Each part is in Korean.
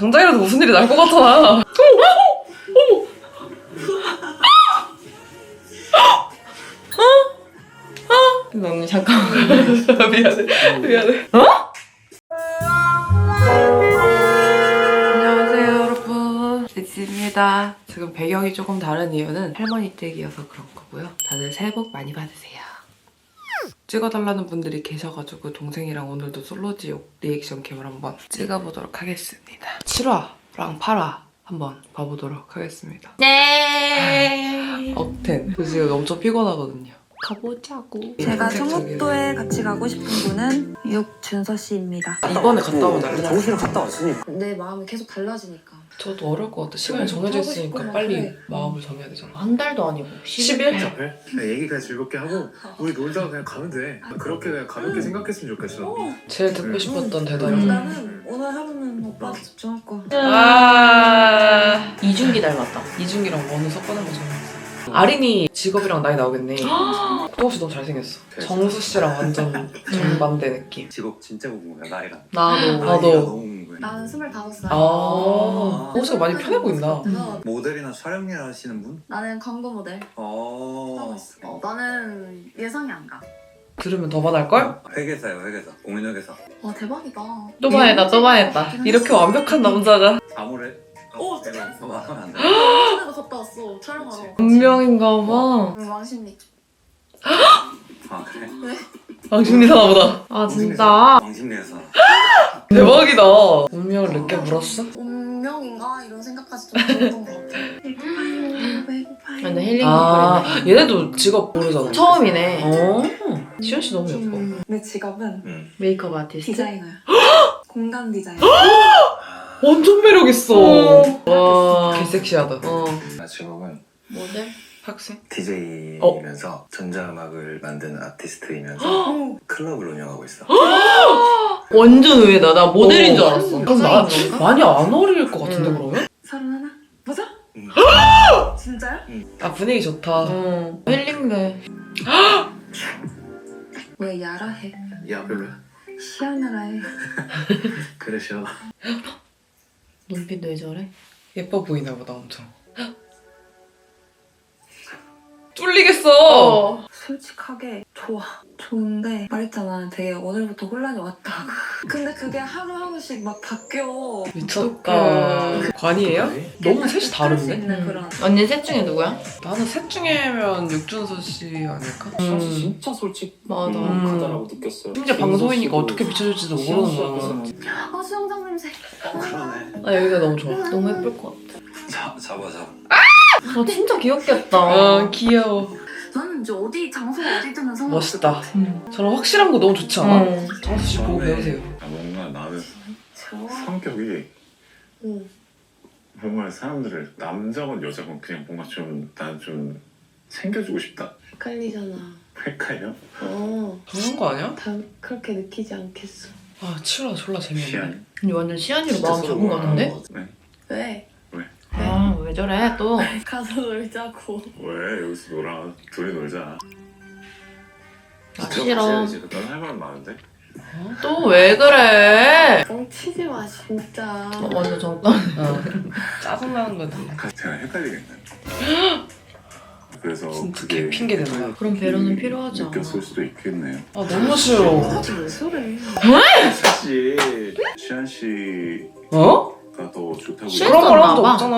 당장이라도 무슨 일이 날 것 같아. 어머, 어머, 근데 언니 잠깐만. 미안해, 미안해. 리지입니다. 지금 배경이 조금 다른 이유는 할머니 댁이어서 그런 거고요. 다들 새해 복 많이 받으세요. 찍어달라는 분들이 계셔가지고 동생이랑 오늘도 솔로지옥 리액션 캠을 한번 찍어보도록 하겠습니다. 7화랑 8화 한번 봐보도록 하겠습니다. 네. 억텐. 저 지금 엄청 피곤하거든요. 가보자고. 제가. 청옥도에 같이 가고 싶은 분은 육준서 씨입니다. 이번에 갔다 오자. 정신을 갔다 왔으니까 내 마음이 계속 달라지니까. 저도 어려울 것 같아. 시간이 정해져 하고 있으니까 싶구나, 빨리 그래. 마음을 정해야 되잖아. 한 달도 아니고 10일? 그냥 얘기가 즐겁게 하고 우리 놀다가 그냥 가면 돼 그렇게 그냥 가볍게 생각했으면 좋겠어 제일 듣고 싶었던 대답. 음. 나는 오늘 하루는 오빠한테 집중할 거야. 아 이준기 닮았다. 이준기랑 원우 섞어놓은 거 좋아했어. 아린이 직업이랑 나이 나오겠네. 또없이 너무 잘생겼어. 정수 씨랑 완전 정반대 느낌. 직업 진짜 궁금해 나이랑 나도. 나도. 나이가 너무 궁금해 나는 스물다섯 살. 아, 호수가 많이 편해 보인다. 모델이나 촬영 일 하시는 분? 나는 광고 모델 하고 어... 있어. 어, 나는 예상이 안 가. 들으면 더 반할걸? 회계사요 회계사 공인회계사 와 대박이다. 또 봐야겠다, 또 봐야겠다. 이렇게 완벽한 남자가 오, 어, 내가 말하면 안 돼. 전에도 갔다 왔어 촬영하러. 운명인가 봐. 응, 왕십리. 아 그래? 왕심리 사나 보다. 아, 진짜? 왕십리에서 대박이다. 운명을 늦게 물었어? 운명인가 이런 생각까지 좀 들었던 것 같아. 배고파요. 배고파요. 근데 힐링 아. 얘네도 직업 모르잖아. 처음이네. 어. 지현 씨 너무 예뻐. 음, 내 직업은 응. 메이크업 아티스트. 디자이너야. 공간 디자이너. 완전 매력 있어. 어. 와, 개섹시하다. 어. 나 직업은 모델? 학생? DJ이면서 전자음악을 만드는 아티스트이면서 클럽을 운영하고 있어 완전 의외다. 나 모델인 어. 줄 알았어. 그럼 나? 많이 안 어릴 것 같은데 음. 그러면? 서른 하나? 맞아? 응. 진짜요? 아 분위기 좋다. 어. 힐링돼. 왜 야라해? 야 별로야 시원하라 해. 그래 시원하 눈빛 왜 저래? 예뻐 보이나 보다 엄청. 뚫리겠어. 솔직하게 좋아. 좋은데 말했잖아. 되게 오늘부터 혼란이 왔다고. 근데 그게 하루하루씩 막 바뀌어. 미쳤다. 관이에요? 너무 셋이 수 다른데? 있는 음. 그런. 언니 셋 중에 누구야? 나는 셋 중에면 육준수 씨 아닐까? 사실 음. 진짜 솔직하다라고 맞아. 느꼈어요. 심지어 방송이니까 어떻게 비춰줄지도 모르는 거야. 아 수영장 냄새. 어 그러네 아 여기가 너무 좋아. 너무 예쁠 것 같아. 자, 잡아 잡아 아, 진짜 귀엽겠다. 아 귀여워. 나는 이제 어디 장소가 어디든 상관없을 것 멋있다. 같아. 음. 확실한 거 너무 좋지 않아? 응. 정수 씨 보고 배우세요. 아, 뭔가 나는 좋아. 성격이 응. 정말 사람들을 남자건 여자건 그냥 뭔가 좀 난 좀 챙겨주고 싶다. 헷갈리잖아. 헷갈려? 어, 그런 거 아니야? 다 그렇게 느끼지 않겠어. 아 치우라 졸라 재미없네. 시안. 완전 시안이로 마음 잡은 것 같은데? 네. 왜? 아, 왜 저래, 또. 가서 놀자고. 왜 여기서 놀아? 둘이 놀자. 아, 싫어. 넌할 말 많은데? 또 왜 그래? 뻥치지 마, 진짜. 어, 완전 잠깐. 어. 짜증나는 거지. 제가 헷갈리겠네. 그래서 진짜 그게 개 핑계 대는 거야. 그런 배려는 필요하지 않아. 느꼈을 수도 있겠네요. 아 너무 싫어. 하지 왜 소래? 사실 시안 씨가 어? 더 좋다고 그런 말 한 적 봐. 없잖아.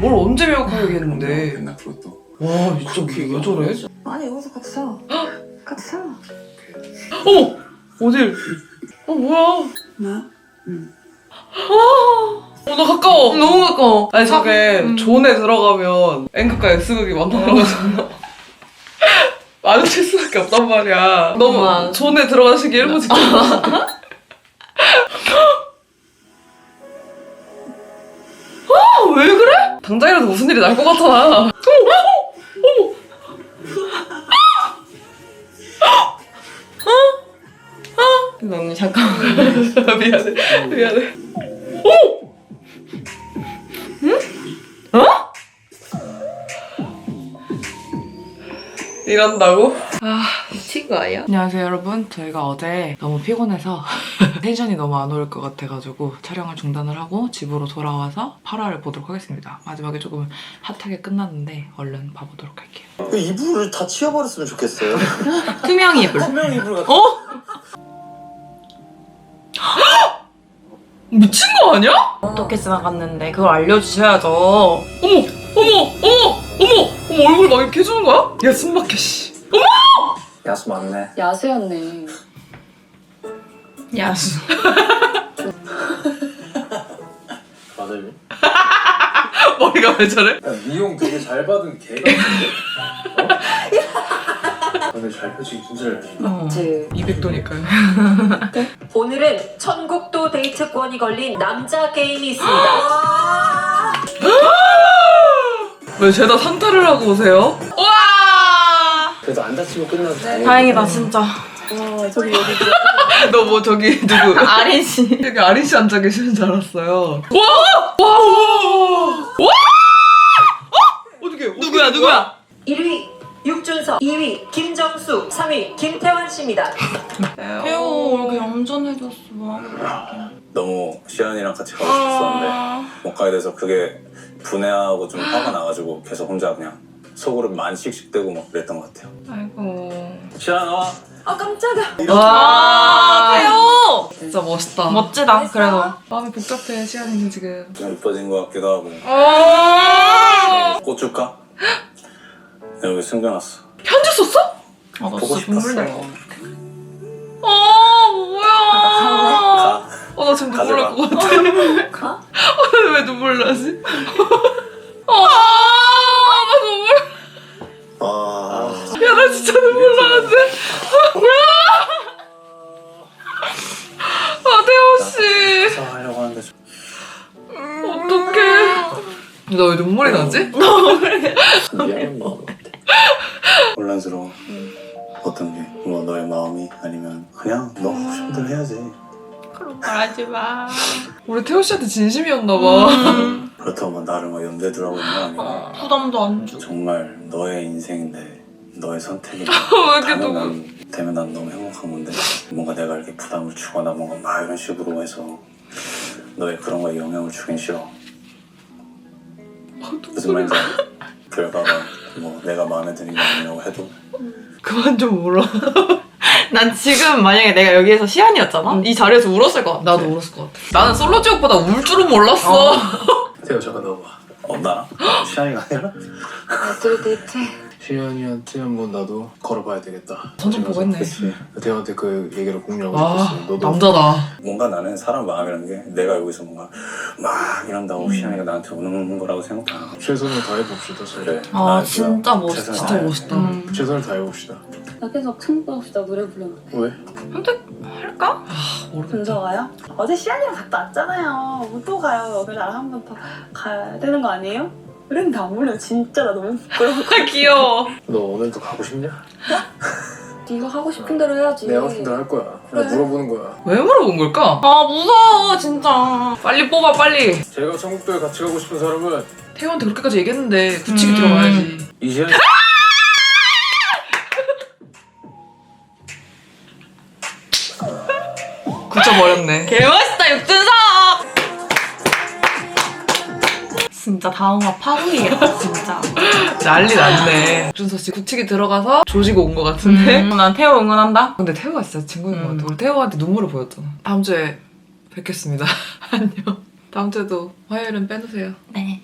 뭘 언제 매혹하게 얘기했는데. 했나 그것도? 와 진짜 왜 저래? 아니 여기서 같이 자. 같이 자. 어머! 어딜? 어 뭐야? 뭐야? 어 나 가까워. 너무 가까워. 아니 저게 음. 존에 들어가면 N극과 S극이 만나는 거잖아. 마주칠 수밖에 없단 말이야. 너무. 존에 들어가시기 일부 직전. 왜 그래? 당장이라도 무슨 일이 날것 어머. 근데 언니 잠깐만. 미안해, 미안해. 어머! 응? 어? 이런다고? 아, 미친 거 아니야? 안녕하세요 여러분 저희가 어제 너무 피곤해서 텐션이 너무 안 오를 것 같아가지고 촬영을 중단을 하고 집으로 돌아와서 8화를 보도록 하겠습니다 마지막에 조금 핫하게 끝났는데 얼른 봐보도록 할게요 그 이불을 다 치워버렸으면 좋겠어요. 투명 이불 투명 이불 같은. 어? 미친 거 아니야? 어떻게 지나갔는데 그걸 알려주셔야죠. 어머 어머 어머 어머 어머 얼굴 막 이렇게 해주는 거야? 야 숨막혀 씨 야수 많네. 야수였네. 야수. 맞아요. 머리가 왜 저래? 야, 미용 되게 잘 받은 개 같은데? 어? 근데 잘 펴지기 진짜 잘. 어. 200도니까요 오늘은 천국도 데이트권이 걸린 남자 게임이 있습니다. 왜 죄다 상탈을 하고 오세요? 와! 그래도 안 다치고 끝나서 다행이다. 다행이다 진짜. 너뭐 저기 누구? 아린 씨. 여기 아린 씨 앉아 계시는 줄 알았어요. 와! 와! 와! 와! 어? 어떻게? 누구야 누구야? 1위 육준석, 2위 김정수, 3위 김태환 씨입니다. 태호 이렇게 얌전해졌어. 뭐. 너무 시안이랑 같이 가고 싶었었는데 못 가게 돼서 그게 분해하고 좀 화가 나가지고 계속 혼자 그냥 속으로 많이 씩씩대고 막 그랬던 것 같아요. 아이고. 시안 나와. 아 깜짝아. 와 태호. 진짜 멋있다. 멋지다 그래도. 마음이 복잡해 시안이는 지금. 좀 이뻐진 것 같기도 하고 어. 꽃 줄까? 내가 여기 숨겨놨어. 편지 썼어? 아 나 보고 진짜 싶었어. 눈물. 아 뭐야? 가. 어, 나 지금 눈물 날 것 같아. 가? 어, 왜 눈물 나지? 아, 진짜 눈물 나는데. 아, 태호 씨. 하려고 하는데 좀 어떡해. 너왜 눈물이 나지? 미안한 거 같아. 혼란스러워. 어떤 게? 뭐 너의 마음이 아니면 그냥 너 하고 싶은 대로 해야지. 그런 말 하지 마. 우리 태호 씨한테 진심이었나 봐. 그렇다고 뭐 나를 막 두라고 있는 거 아니고 부담도 안 주. 정말 너의 인생인데 너의 선택이 되면 너무. 난, 되면 난 너무 행복한 건데 뭔가 내가 이렇게 부담을 주거나 뭔가 막 이런 식으로 해서 너의 그런 거에 영향을 주긴 싫어 무슨 말인지 알아? 결과가 뭐 내가 마음에 드는 게 아니라고 해도 그만 좀 울어. 난 지금 만약에 내가 여기에서 시안이었잖아? 이 자리에서 울었을 것 같아. 나도 울었을 것 같아. 나는 솔로 지옥보다 울 줄은 몰랐어. 태호 잠깐 나와봐. 어 나랑? 시안이가 아니라? 둘이 데 시현이한테 한번 나도 걸어봐야 되겠다. 보고 했네. 그치 태호한테 그 얘기를 공유하고 아, 싶었어. 너도 남자다. 뭔가 나는 사람 마음이라는 게 내가 여기서 뭔가 막 이런다고 시안이가 나한테 우는 거라고 생각 안 하고 최선을 다해봅시다. 서로. 그래 아 나 진짜 멋있다. 최선을 진짜 다해. 멋있다. 음. 최선을 다해봅시다. 나 계속 청구합시다 노래 부르면. 왜? 할까? 모르겠다. 분서가요? 어제 시안이랑 갔다 왔잖아요. 뭐 또 가요. 그래서 나랑 한 번 더 가야 되는 거 아니에요? 그랬는데 안 불러. 진짜 나 너무 부끄러워. 귀여워. 너 오늘도 가고 싶냐? 네가 하고 싶은 대로 해야지. 내가 하고 싶은 대로 할 거야. 나 그래. 물어보는 거야. 왜 물어본 걸까? 아 무서워 진짜. 빨리 뽑아, 빨리. 제가 천국도에 같이 가고 싶은 사람은 태호한테 그렇게까지 얘기했는데 굳히기 음. 들어가야지. 이시안 굳혀버렸네. 개멋있다 육준석. 진짜 다음화 파국이야 진짜. 난리 났네. 준서 씨 굳히기 들어가서 조지고 온 것 같은데. 음, 난 태호 응원한다. 근데 태호가 진짜 친구인 것 음. 같아. 우리 태호한테 눈물을 보였잖아. 다음 주에 뵙겠습니다. 안녕. 다음 주에도 화요일은 빼놓으세요. 네.